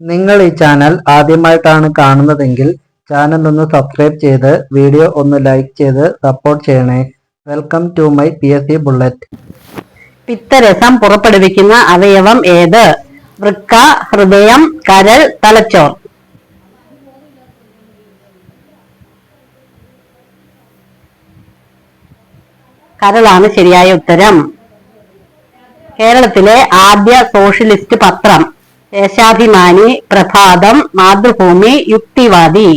നിങ്ങൾ ഈ ചാനൽ ആദ്യമായിട്ടാണ് കാണുന്നതെങ്കിൽ ചാനൽ ഒന്ന് സബ്സ്ക്രൈബ് ചെയ്ത് വീഡിയോ ഒന്ന് ലൈക്ക് ചെയ്ത് സപ്പോർട്ട് ചെയ്യണേ. Welcome to my P S C bullet പിത്തരസം പുറപ്പെടുവിക്കുന്ന അവയവം ഏത്? വൃക്ക ഹൃദയം കരൾ തലച്ചോർ. കരളാണ് ശരിയായ ഉത്തരം. കേരളത്തിലെ ആദ്യ സോഷ്യലിസ്റ്റ് പത്രം. ദേശാഭിമാനി പ്രഭാതം മാതൃഭൂമി യുക്തിവാദി.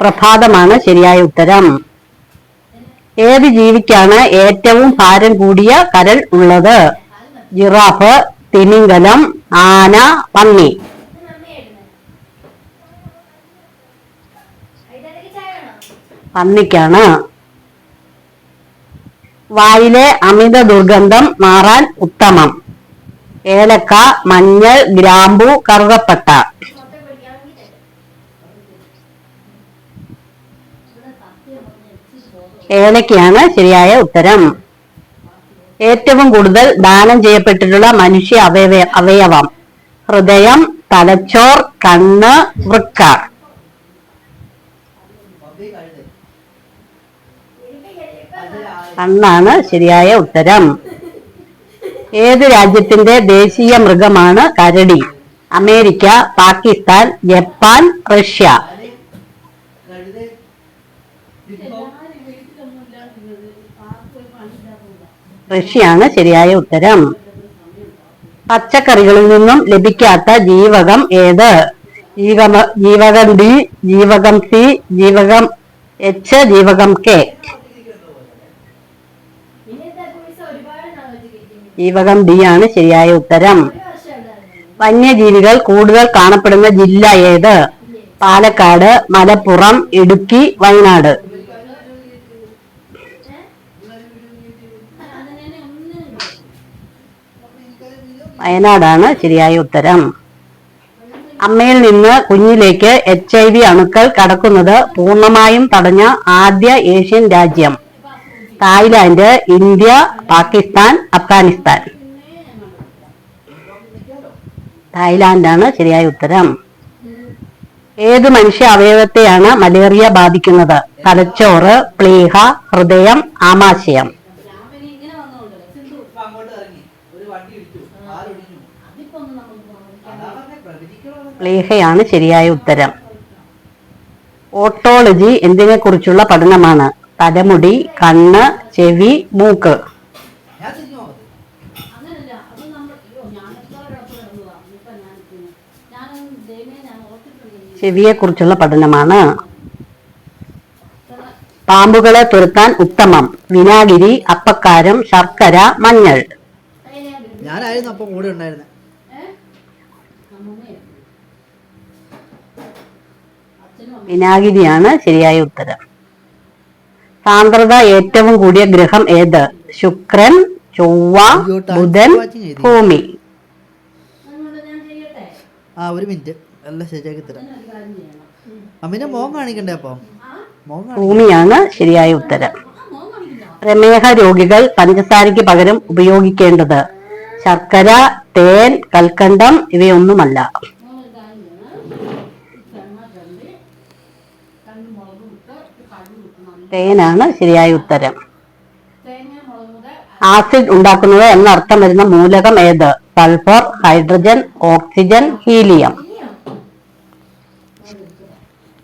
പ്രഭാതമാണ് ശരിയായ ഉത്തരം. ഏത് ജീവിക്കാണ് ഏറ്റവും ഭാരം കൂടിയ കരൾ ഉള്ളത്? ജിറാഫ് തിമിംഗലം ആന പന്നി. പന്നിക്കാണ്. വായിലെ അമിത ദുർഗന്ധം മാറാൻ ഉത്തമം. ഏലക്ക മഞ്ഞൾ ഗ്രാമ്പു കറുകപ്പട്ട. ഏലക്കയാണ് ശരിയായ ഉത്തരം. ഏറ്റവും കൂടുതൽ ദാനം ചെയ്യപ്പെട്ടിട്ടുള്ള മനുഷ്യ അവയവ അവയവം. ഹൃദയം തലച്ചോർ കണ്ണ് വൃക്ക. കണ്ണാണ് ശരിയായ ഉത്തരം. ഏത് രാജ്യത്തിന്റെ ദേശീയ മൃഗമാണ് കരടി? America Pakistan Japan Russia. റഷ്യയാണ് ശരിയായ ഉത്തരം. പച്ചക്കറികളിൽ നിന്നും ലഭിക്കാത്ത ജീവകം ഏത്? ജീവക ജീവകം ഡി ജീവകം സി ജീവകം എച്ച് ജീവകം കെ. ജീവകം ഡി ആണ് ശരിയായ ഉത്തരം. വന്യജീവികൾ കൂടുതൽ കാണപ്പെടുന്ന ജില്ല ഏത്? പാലക്കാട് മലപ്പുറം ഇടുക്കി വയനാട്. വയനാടാണ് ശരിയായ ഉത്തരം. അമ്മയിൽ നിന്ന് കുഞ്ഞിലേക്ക് എച്ച് ഐ വി അണുക്കൾ കടക്കുന്നത് പൂർണമായും തടഞ്ഞ ആദ്യ ഏഷ്യൻ രാജ്യം. Thailand India Pakistan Afghanistan. തായ്ലാന്റാണ് ശരിയായ ഉത്തരം. ഏത് മനുഷ്യ അവയവത്തെയാണ് മലേറിയ ബാധിക്കുന്നത്? തലച്ചോറ് പ്ലീഹ ഹൃദയം ആമാശയം. പ്ലീഹയാണ് ശരിയായ ഉത്തരം. ഓട്ടോളജി എന്തിനെ കുറിച്ചുള്ള പഠനമാണ്? തലമുടി കണ്ണ് ചെവി മൂക്ക്. ചെവിയെ കുറിച്ചുള്ള പഠനമാണ്. പാമ്പുകളെ തുരത്താൻ ഉത്തമം. വിനാഗിരി അപ്പക്കാരം ശർക്കര മഞ്ഞൾ. ഞാനായിരുന്നു അപ്പൊ കൂടെ ഉണ്ടായിരുന്നെ. വിനാഗിരിയാണ് ശരിയായ ഉത്തരം. സാന്ദ്രത ഏറ്റവും കൂടിയ ഗ്രഹം ഏത്? ശുക്രൻ ചൊവ്വ ബുധൻ. ഭൂമി. ആ ഒരു മിനിറ്റ്. എല്ലാം ശരിയാക്കി തരാം. അമ്മിനെ മോൻ കാണിക്കണ്ടേ അപ്പൊ? ഭൂമിയാണ് ശരിയായ ഉത്തരം. പ്രമേഹ രോഗികൾ പഞ്ചസാരയ്ക്ക് പകരം ഉപയോഗിക്കേണ്ടത് ശർക്കര തേൻ കൽക്കണ്ടം ഇവയൊന്നുമല്ല. തേനാണ് ശരിയായ ഉത്തരം. ആസിഡ് ഉണ്ടാക്കുന്നത് എന്നർത്ഥം വരുന്ന മൂലകം ഏത്? Sulphur hydrogen oxygen helium.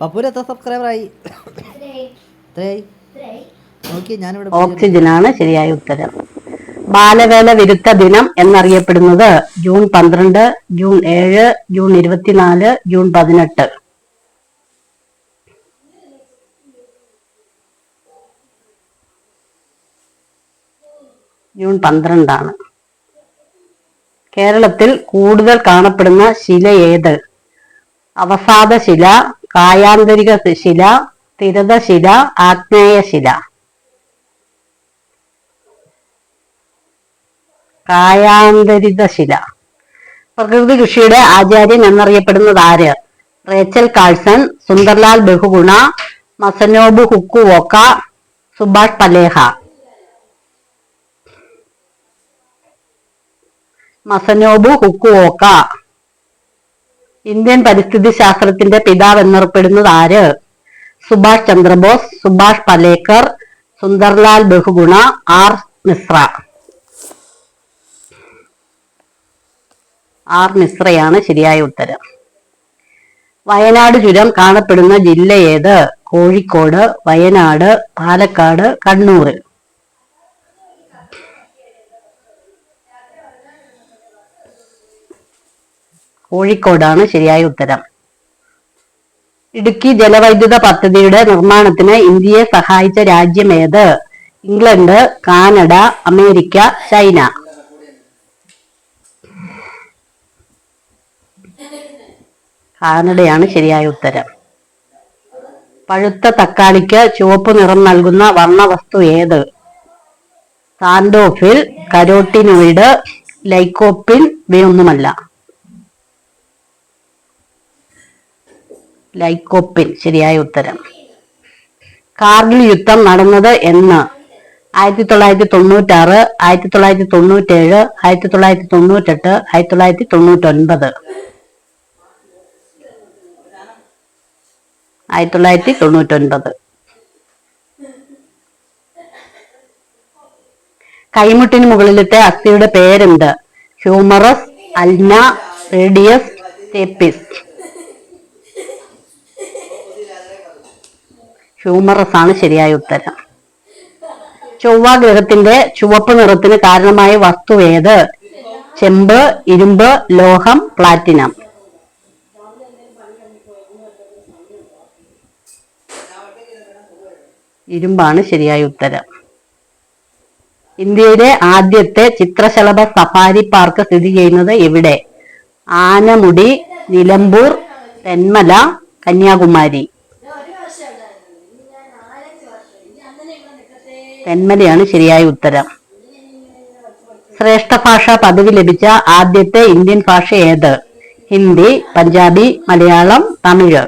പപ്പൂര് എത്ര ഓക്സിജനാണ് ശരിയായ ഉത്തരം. ബാലവേല വിരുദ്ധ ദിനം എന്നറിയപ്പെടുന്നത് ജൂൺ പന്ത്രണ്ട് ജൂൺ ഏഴ് ജൂൺ ഇരുപത്തിനാല് ജൂൺ പതിനെട്ട്. ജൂൺ പന്ത്രണ്ടാണ്. കേരളത്തിൽ കൂടുതൽ കാണപ്പെടുന്ന ശില ഏത്? അവസാദ ശില കായാന്തരിക ശില സ്ഥിരത ശില ആഗ്നേയ ശില. കായാന്തരിത ശില. പ്രകൃതി കൃഷിയുടെ ആചാര്യൻ എന്നറിയപ്പെടുന്നത് ആര്? Rachel Carson Sundarlal Bahuguna Masanobu Fukuoka Subhash Palekar. Masanobu Fukuoka Indian പരിസ്ഥിതി ശാസ്ത്രത്തിന്റെ പിതാവ് എന്നറിയപ്പെടുന്നത് ആര്? സുഭാഷ് ചന്ദ്രബോസ് സുഭാഷ് പലേക്കർ സുന്ദർലാൽ ബഹുഗുണ ആർ മിശ്ര. ആർ മിശ്രയാണ് ശരിയായ ഉത്തരം. വയനാട് ചുരം കാണപ്പെടുന്ന ജില്ല ഏത്? കോഴിക്കോട് വയനാട് പാലക്കാട് കണ്ണൂർ. കോഴിക്കോടാണ് ശരിയായ ഉത്തരം. ഇടുക്കി ജലവൈദ്യുത പദ്ധതിയുടെ നിർമ്മാണത്തിന് ഇന്ത്യയെ സഹായിച്ച രാജ്യം ഏത്? England Canada America China. കാനഡയാണ് ശരിയായ ഉത്തരം. പഴുത്ത തക്കാളിക്ക് ചുവപ്പ് നിറം നൽകുന്ന വർണവസ്തു ഏത്? സാൻഡോഫിൽ കരോട്ടിനോയിഡ് ലൈക്കോപ്പിൻ ഇവയൊന്നുമല്ല. ലൈക്കോപ്പിൻ ശരിയായ ഉത്തരം. കാർഗിൽ യുദ്ധം നടന്നത് എന്ന്. ആയിരത്തി തൊള്ളായിരത്തി തൊണ്ണൂറ്റാറ് ആയിരത്തി തൊള്ളായിരത്തി തൊണ്ണൂറ്റേഴ് ആയിരത്തി തൊള്ളായിരത്തി തൊണ്ണൂറ്റെട്ട് ആയിരത്തി തൊള്ളായിരത്തി തൊണ്ണൂറ്റൊൻപത് ആയിരത്തി തൊള്ളായിരത്തി തൊണ്ണൂറ്റൊൻപത് കൈമുട്ടിന് മുകളിലത്തെ അസ്ഥിയുടെ പേരെന്ത്? ഹ്യൂമറസ് അൽന റേഡിയസ് ടേപ്പിസ് ഹ്യൂമറസ് ആണ് ശരിയായ ഉത്തരം. ചൊവ്വ ഗ്രഹത്തിന്റെ ചുവപ്പ് നിറത്തിന് കാരണമായ വസ്തു ഏത്? ചെമ്പ് ഇരുമ്പ് ലോഹം പ്ലാറ്റിനം. ഇരുമ്പാണ് ശരിയായ ഉത്തരം. ഇന്ത്യയിലെ ആദ്യത്തെ ചിത്രശലഭ സഫാരി പാർക്ക് സ്ഥിതി ചെയ്യുന്നത് എവിടെ? ആനമുടി നിലമ്പൂർ തെന്മല കന്യാകുമാരി. തെന്മലയാണ് ശരിയായ ഉത്തരം. ശ്രേഷ്ഠ ഭാഷ പദവി ലഭിച്ച ആദ്യത്തെ ഇന്ത്യൻ ഭാഷ ഏത്? ഹിന്ദി പഞ്ചാബി മലയാളം തമിഴ്.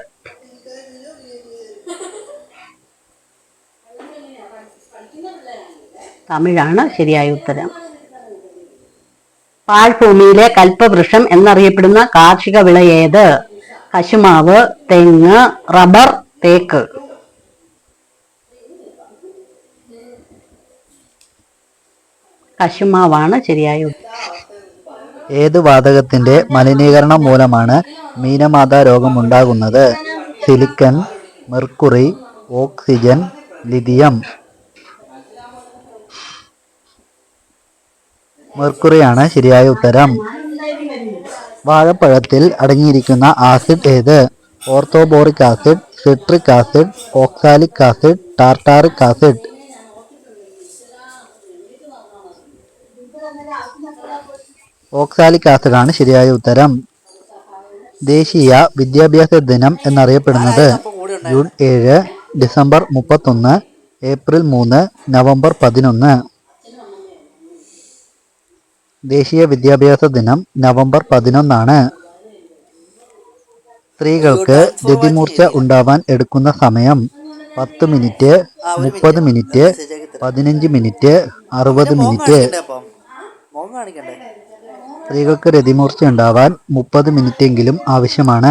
തമിഴാണ് ശരിയായ ഉത്തരം. പാഴ്ഭൂമിയിലെ കൽപ്പവൃക്ഷം എന്നറിയപ്പെടുന്ന കാർഷിക വിള ഏത്? കശുമാവ് തെങ്ങ് റബ്ബർ തേക്ക്. കശുമാവാണ് ശരിയായ ഏത് വാതകത്തിന്റെ മലിനീകരണം മൂലമാണ് മീനമാത രോഗമുണ്ടാകുന്നത്? Silicon mercury oxygen lithium. മെർക്കുറിയാണ് ശരിയായ ഉത്തരം. വാഴപ്പഴത്തിൽ അടങ്ങിയിരിക്കുന്ന ആസിഡ് ഏത്? Orthoboric acid citric acid oxalic acid tartaric acid. Oxalic acid ആണ് ശരിയായ ഉത്തരം. ദേശീയ വിദ്യാഭ്യാസ ദിനം എന്നറിയപ്പെടുന്നത് ജൂൺ ഏഴ് ഡിസംബർ മുപ്പത്തൊന്ന് ഏപ്രിൽ മൂന്ന് നവംബർ പതിനൊന്ന്. ദേശീയ വിദ്യാഭ്യാസ ദിനം നവംബർ പതിനൊന്നാണ്. സ്ത്രീകൾക്ക് രതിമൂർച്ച ഉണ്ടാവാൻ എടുക്കുന്ന സമയം പത്ത് മിനിറ്റ് മുപ്പത് മിനിറ്റ് പതിനഞ്ച് മിനിറ്റ് അറുപത് മിനിറ്റ്. സ്ത്രീകൾക്ക് രതിമൂർച്ച ഉണ്ടാവാൻ മുപ്പത് മിനിറ്റെങ്കിലും ആവശ്യമാണ്.